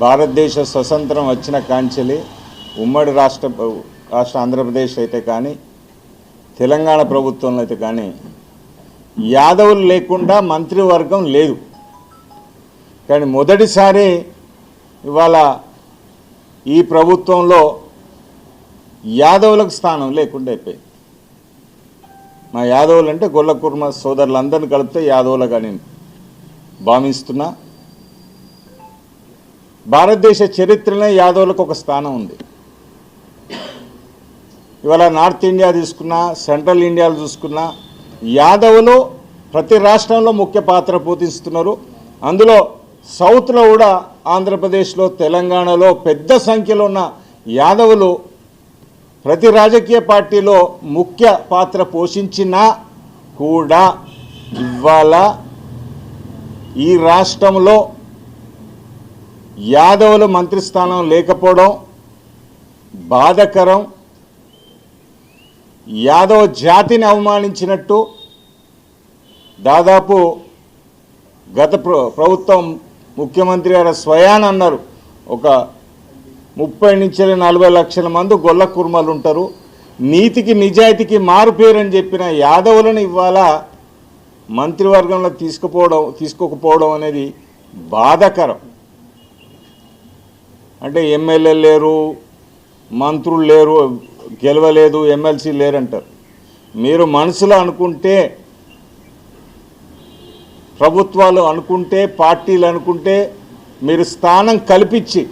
భారతదేశ స్వతంత్రం వచ్చిన కాంచెలి ఉమ్మడి రాష్ట్ర రాష్ట్ర ఆంధ్రప్రదేశ్ అయితే కానీ తెలంగాణ ప్రభుత్వంలో అయితే కానీ యాదవులు లేకుండా మంత్రివర్గం లేదు. కానీ మొదటిసారి ఇవాళ ఈ ప్రభుత్వంలో యాదవులకు స్థానం లేకుండా అయిపోయింది. మా యాదవులు అంటే గొల్ల కుర్మ సోదరులందరిని కలిపితే యాదవులుగా నేను భావిస్తున్నా. భారతదేశ చరిత్రలో యాదవులకు ఒక స్థానం ఉంది. ఇవాళ నార్త్ ఇండియా తీసుకున్నా సెంట్రల్ ఇండియాలో చూసుకున్నా యాదవులు ప్రతి రాష్ట్రంలో ముఖ్య పాత్ర పోషిస్తున్నారు. అందులో సౌత్లో కూడా ఆంధ్రప్రదేశ్లో తెలంగాణలో పెద్ద సంఖ్యలో ఉన్న యాదవులు ప్రతి రాజకీయ పార్టీలో ముఖ్య పాత్ర పోషించినా కూడా ఇవాళ ఈ రాష్ట్రంలో యాదవులు మంత్రి స్థానం లేకపోవడం బాధకరం. యాదవ జాతిని అవమానించినట్టు దాదాపు గత ప్రభుత్వం ముఖ్యమంత్రి గారు స్వయాన్ అన్నారు. ఒక ముప్పై నుంచి నలభై లక్షల మంది గొల్ల కుర్మలు ఉంటారు. నీతికి నిజాయితీకి మారు పేరని చెప్పిన యాదవులను ఇవాళ మంత్రివర్గంలో తీసుకుపోవడం తీసుకోకపోవడం అనేది బాధాకరం. అంటే ఎమ్మెల్యేలు లేరు మంత్రులు లేరు గెలవలేదు ఎమ్మెల్సీ లేరంటారు. మీరు మనసులో అనుకుంటే ప్రభుత్వాలు అనుకుంటే పార్టీలు అనుకుంటే మీరు స్థానం కల్పించి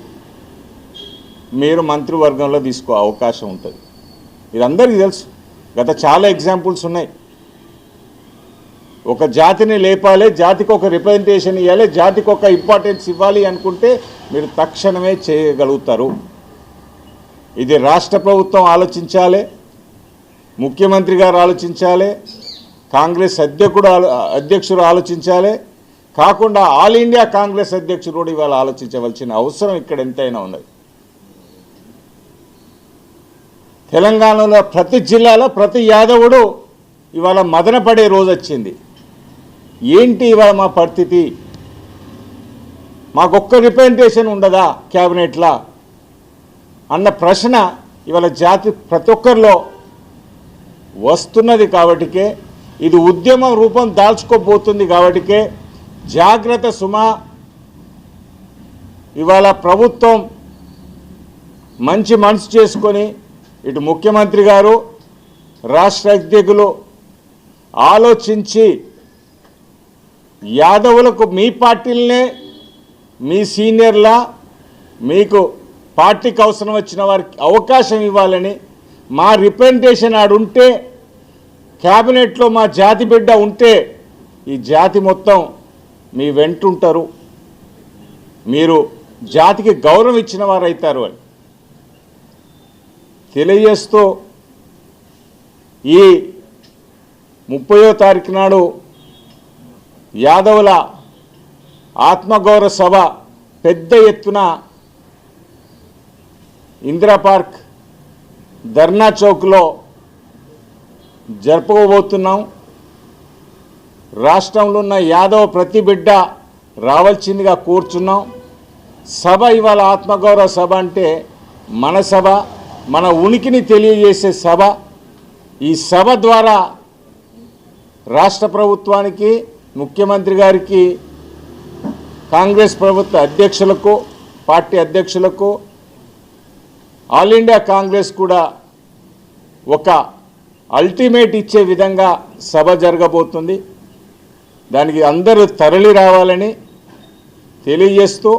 మీరు మంత్రివర్గంలో తీసుకో అవకాశం ఉంటుంది. ఇది అందరికీ తెలుసు. గత చాలా ఎగ్జాంపుల్స్ ఉన్నాయి. ఒక జాతిని లేపాలి జాతికి ఒక రిప్రజెంటేషన్ ఇవ్వాలి జాతికి ఒక ఇంపార్టెన్స్ ఇవ్వాలి అనుకుంటే మీరు తక్షణమే చేయగలుగుతారు. ఇది రాష్ట్ర ప్రభుత్వం ఆలోచించాలి ముఖ్యమంత్రి గారు ఆలోచించాలి కాంగ్రెస్ అధ్యక్షుడు ఆలో- అధ్యక్షుడు ఆలోచించాలి. కాకుండా ఆల్ ఇండియా కాంగ్రెస్ అధ్యక్షుడు కూడా ఇవాళ ఆలోచించవలసిన అవసరం ఇక్కడ ఎంతైనా ఉన్నది. తెలంగాణలో ప్రతి జిల్లాలో ప్రతి యాదవుడు ఇవాళ మదనపడే రోజు వచ్చింది. ఏంటి ఇవాళ మా పరిస్థితి? మాకొక్క రిప్రజెంటేషన్ ఉండదా క్యాబినెట్లో? అన్న ప్రశ్న ఇవాళ జాతి ప్రతి ఒక్కరిలో వస్తున్నది కాబట్టికే ఇది ఉద్యమం రూపం దాల్చుకోబోతుంది కాబట్టికే జాగ్రత్త సుమా. ఇవాళ ప్రభుత్వం మంచి మనసు చేసుకొని ఇటు ముఖ్యమంత్రి గారు రాష్ట్ర అధ్యక్షులు ఆలోచించి యాదవులకు మీ పార్టీలనే మీ సీనియర్లా మీకు పార్టీకి అవసరం వచ్చిన వారికి అవకాశం ఇవ్వాలని మా రిప్రజెంటేషన్ ఆడు ఉంటే క్యాబినెట్లో మా జాతి బిడ్డ ఉంటే ఈ జాతి మొత్తం మీ వెంటుంటారు. మీరు జాతికి గౌరవం ఇచ్చిన వారైతారు అని. తెలియజేస్తూ ఈ ముప్పయో తారీఖు నాడు యాదవుల ఆత్మగౌరవ సభ పెద్ద ఎత్తున ఇందిరా పార్క్ ధర్నా చౌక్లో జరపబోతున్నాం రాష్ట్రంలో ఉన్న యాదవ ప్రతి బిడ్డ రావాల్సిందిగా కూర్చున్నాం. సభ ఇవాళ ఆత్మగౌరవ సభ అంటే మన సభ మన ఉనికిని తెలియజేసే సభ. ఈ సభ ద్వారా రాష్ట్ర ప్రభుత్వానికి ముఖ్యమంత్రి గారికి కాంగ్రెస్ ప్రభుత్వ అధ్యక్షులకు పార్టీ అధ్యక్షులకు ఆల్ ఇండియా కాంగ్రెస్ కూడా ఒక అల్టిమేట్ ఇచ్చే విధంగా సభ జరగబోతుంది. దానికి అందరూ తరలి రావాలని తెలియజేస్తూ